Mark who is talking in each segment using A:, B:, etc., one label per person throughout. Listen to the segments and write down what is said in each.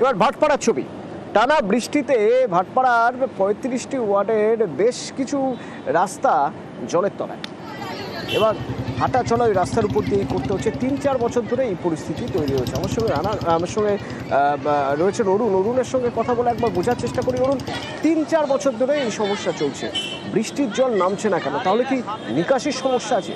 A: এবার ভাটপাড়ার ছবি। টানা বৃষ্টিতে ভাটপাড়ার পঁয়ত্রিশটি ওয়ার্ডের বেশ কিছু রাস্তা জলের তলায়। এবার হাঁটা চলা ওই রাস্তার উপর দিয়ে করতে হচ্ছে তিন চার বছর ধরে এই পরিস্থিতি তৈরি হয়েছে। আমার সঙ্গে রানা, আমার সঙ্গে রয়েছেন অরুণ। অরুণের সঙ্গে কথা বলে একবার বোঝার চেষ্টা করি। অরুণ, তিন চার বছর ধরে এই সমস্যা চলছে। বৃষ্টির জল নামছে না কেন? তাহলে কি নিকাশির সমস্যা আছে?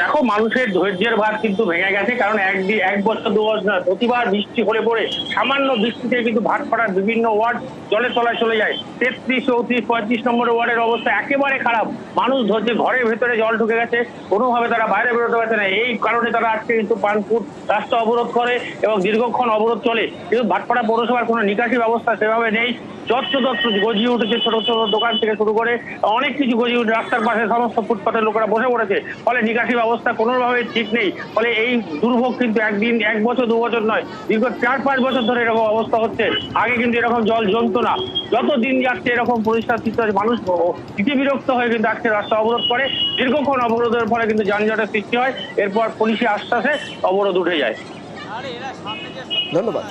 B: দেখো, মানুষের ধৈর্যের ভার কিন্তু ভেঙে গেছে, কারণ একদিন এক বছর, দু বছর, প্রতিবার বৃষ্টি হলে পড়ে সামান্য বৃষ্টিতে কিন্তু ভাটপাড়ার বিভিন্ন ওয়ার্ড জলে তলায় চলে যায়। তেত্রিশ, চৌত্রিশ, পঁয়ত্রিশ নম্বর ওয়ার্ডের অবস্থা একেবারে খারাপ। মানুষ ধরছে ঘরের ভেতরে জল ঢুকে গেছে, কোনোভাবে তারা বাইরে বেরোতে পারছে না। এই কারণে তারা আজকে কিন্তু পানপুর রাস্তা অবরোধ করে এবং দীর্ঘক্ষণ অবরোধ চলে। কিন্তু ভাটপাড়া পৌরসভার কোনো নিকাশি ব্যবস্থা সেভাবে নেই। যত্রতত্র গজিয়ে উঠেছে ছোট ছোট দোকান থেকে শুরু করে অনেক কিছু গজিয়ে উঠে রাস্তার পাশে সমস্ত ফুটপাতের লোকেরা বসে পড়েছে। ফলে নিকাশি ব্যবস্থা কোনোভাবে ঠিক নেই। ফলে এই দুর্ভোগ কিন্তু একদিন এক বছর দু বছর নয় দীর্ঘ চার পাঁচ বছর ধরে এরকম অবস্থা হচ্ছে। আগে কিন্তু এরকম জল জমতো না। যত দিন যাচ্ছে এরকম পরিষ্কার চিত্র মানুষ ইতি বিরক্ত হয়ে কিন্তু আজকে রাস্তা অবরোধ করে। দীর্ঘক্ষণ অবরোধের ফলে কিন্তু যানজটের সৃষ্টি হয়। এরপর পুলিশি আশ্বাসে অবরোধ উঠে যায়।
A: ধন্যবাদ।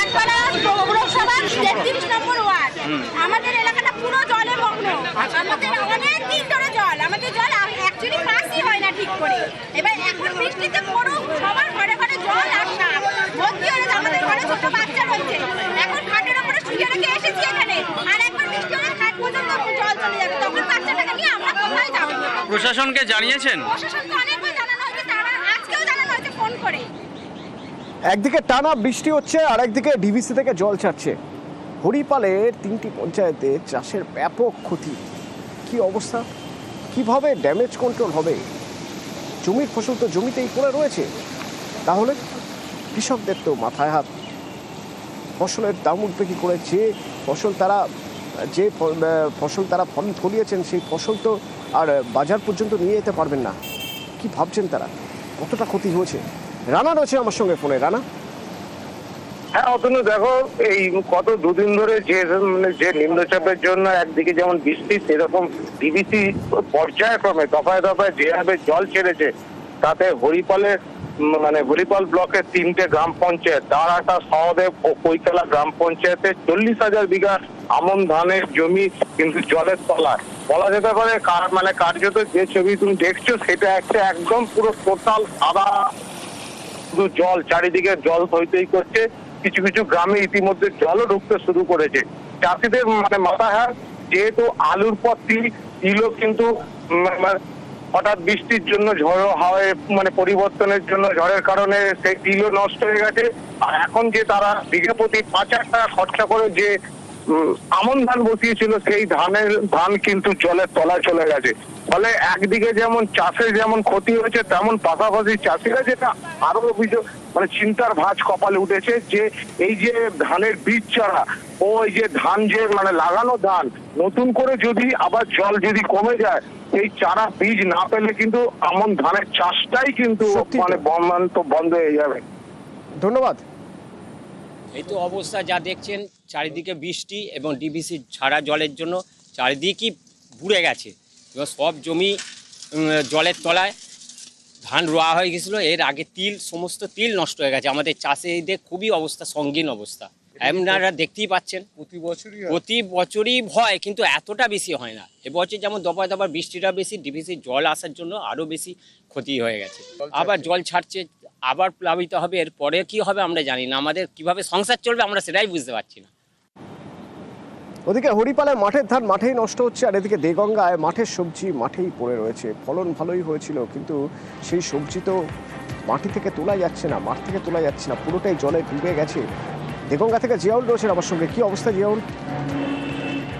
C: ভাটপাড়া পৌরসভার তেত্রিশ নম্বর ওয়ার্ড। আমাদের এলাকাটা পুরো জলে মগ্ন। আমাদের অনেক দিন ধরে জল। আমাদের জল অ্যাকচুয়ালি পাসই হয় না ঠিক করে। এবার এখন বৃষ্টিতে পুরো সবার ঘরে ঘরে জল আর সাপ ভর্তি হলে আমাদের ঘরে ছোট বাচ্চা রয়েছে। এখন খাটের ওপরে শুয়ে রেখে এসেছি এখানে। আর একবার বৃষ্টি হলে খাট পর্যন্ত জল চলে যাবে। তখন বাচ্চাটাকে নিয়ে আমরা কোথায় যাব?
D: প্রশাসনকে জানিয়েছেন?
C: প্রশাসনকে অনেকবার জানানো হয়েছে তারা আজকেও জানানো হয়েছে ফোন করে
A: একদিকে টানা বৃষ্টি হচ্ছে আর একদিকে ডিভিসি থেকে জল ছাড়ছে। হরিপালের তিনটি পঞ্চায়েতে চাষের ব্যাপক ক্ষতি। কি অবস্থা? কীভাবে ড্যামেজ কন্ট্রোল হবে? জমির ফসল তো জমিতেই পড়ে রয়েছে। তাহলে কৃষকদের তো মাথায় হাত। ফসলের দাম উঠবে কি করে? যে ফসল তারা, যে ফসল তারা ফল ফলিয়েছেন, সেই ফসল তো আর বাজার পর্যন্ত নিয়ে যেতে পারবেন না। কি ভাবছেন তারা? কতটা ক্ষতি হয়েছে? রানা রয়েছে আমার সঙ্গে ফোনে। রানা?
E: হ্যাঁ অতনু, দেখো, এই কত দুদিন ধরে যে মানে যে নিম্নচাপের জন্য একদিকে যেমন বৃষ্টি, সেরকম ডিবিসি পর্যায়ক্রমে দফায় দফায় যেভাবে জল ছেড়েছে, তাতে হরিপালের মানে হরিপাল ব্লকের তিনটে গ্রাম পঞ্চায়েত দাঁড়াটা সহদেব ও কৈতলা গ্রাম পঞ্চায়েতে চল্লিশ হাজার বিঘা আমন ধানের জমি কিন্তু জলের তলায়। বলা যেতে পারে, কার- মানে কার্যত যে ছবি তুমি দেখছ, সেটা একটা একদম পুরো টোটাল সাদা শুধু জল, চারিদিকে জল হইতেই করছে। কিছু কিছু গ্রামে ইতিমধ্যে জলও ঢুকতে শুরু করেছে। চাষিদের মানে মাথা হাত যেহেতু আলুর তিল তিলও কিন্তু মানে হঠাৎ বৃষ্টির জন্য ঝড়ো হাওয়ায় মানে পরিবর্তনের জন্য ঝড়ের কারণে সেই তিলও নষ্ট হয়ে গেছে। আর এখন যে তারা বিঘে প্রতি পাঁচ হাজার টাকা খরচা করে যে আমন ধান বসিয়েছিল সেই ধানের ধান কিন্তু জলের তলায় চলে গেছে। ফলে একদিকে যেমন চাষের যেমন ক্ষতি হয়েছে তেমন পাশাপাশি চাষিরা যেটা আরও অভিযোগ মানে চিন্তার ভাঁজ কপালে উঠেছে যে এই যে ধানের বীজ চারা ও এই যে ধান যে মানে লাগানো ধান নতুন করে যদি আবার জল যদি কমে যায় এই চারা বীজ না পেলে কিন্তু আমন ধানের চাষটাই কিন্তু মানে বন্ধ বন্ধ হয়ে যাবে।
A: ধন্যবাদ।
F: এই তো অবস্থা যা দেখছেন চারিদিকে বৃষ্টি এবং ডিবিসি ছাড়া জলের জন্য চারিদিকই বুড়ে গেছে। এবং সব জমি জলের তলায় ধান রোয়া হয়ে গেছিল। এর আগে তিল সমস্ত তিল নষ্ট হয়ে গেছে। আমাদের চাষিদের খুবই অবস্থা সঙ্গীন অবস্থা। আপনারা দেখতেই পাচ্ছেন।
G: প্রতি বছরই
F: প্রতি বছরই ভয় কিন্তু এতটা বেশি হয় না। এবছর যেমন দফায় দফায় বৃষ্টিটা বেশি ডিভিসি জল আসার জন্য আরও বেশি ক্ষতি হয়ে গেছে। আবার জল ছাড়ছে আবার প্লাবিত হবে এরপরে কি হবে আমরা জানি না। আমাদের কীভাবে সংসার চলবে আমরা সেটাই বুঝতে পারছি না।
A: ওদিকে হরিপালে মাঠের ধান মাঠেই নষ্ট হচ্ছে, আর এদিকে দেগঙ্গায় মাঠের সবজি মাঠেই পড়ে রয়েছে। ফলন ভালোই হয়েছিল, কিন্তু সেই সবজি তো মাটি থেকে তোলা যাচ্ছে না, মাঠ থেকে তোলা যাচ্ছে না, পুরোটাই জলে ডুবে গেছে। দেগঙ্গা থেকে জিয়াউল রয়েছে আমার সঙ্গে। কী অবস্থা জিয়াউল?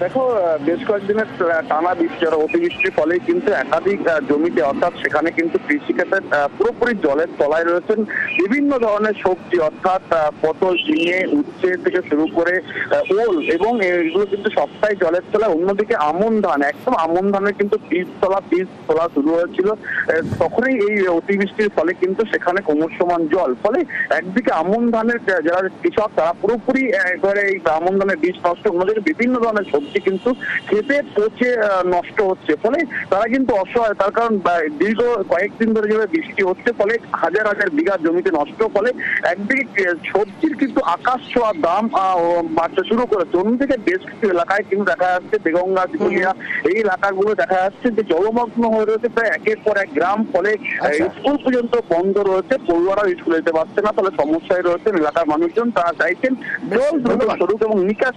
E: দেখো বেশ কয়েকদিনের টানা বৃষ্টি আর অতিবৃষ্টির ফলে কিন্তু একাধিক জমিতে, অর্থাৎ সেখানে কিন্তু কৃষিক্ষেত্রে পুরোপুরি জলের তলায় রয়েছেন বিভিন্ন ধরনের সবজি, অর্থাৎ পটল, ঝিঙে, উচ্ছে থেকে শুরু করে ওল এবং এগুলো কিন্তু সবটাই জলের তলায়। অন্যদিকে আমন ধান, একদম আমন ধানের কিন্তু বীজ তোলা বীজ তোলা শুরু হয়েছিল। তখনই এই অতিবৃষ্টির ফলে কিন্তু সেখানে ক্রমশমান জল। ফলে একদিকে আমন ধানের যারা কৃষক, তারা পুরোপুরি একবারে এই আমন ধানের বীজ নষ্ট, অন্যদিকে বিভিন্ন ধরনের সবজি
H: সবজি কিন্তু খেতে পচে নষ্ট হচ্ছে। ফলে তারা কিন্তু অসহায়। তার কারণ দীর্ঘ কয়েকদিন ধরে যেভাবে বৃষ্টি হচ্ছে ফলে হাজার হাজার বিঘা জমিতে নষ্ট ফলে একদিকে সবজির কিন্তু আকাশ ছোঁয়া দাম বাড়তে শুরু করেছে অন্যদিকে বেশ কিছু এলাকায় কিন্তু দেখা যাচ্ছে বেগঙ্গা দিগুলিয়া এই এলাকাগুলো দেখা যাচ্ছে যে জলমগ্ন হয়ে রয়েছে। প্রায় একের পর এক গ্রাম। ফলে
A: আচ্ছা।
H: স্কুল পর্যন্ত বন্ধ রয়েছে। পড়ুয়ারাও স্কুলে যেতে পারছে না। ফলে সমস্যায় রয়েছেন এলাকার মানুষজন। তারা চাইছেন জল দ্রুত। সরুক এবং নিকাশ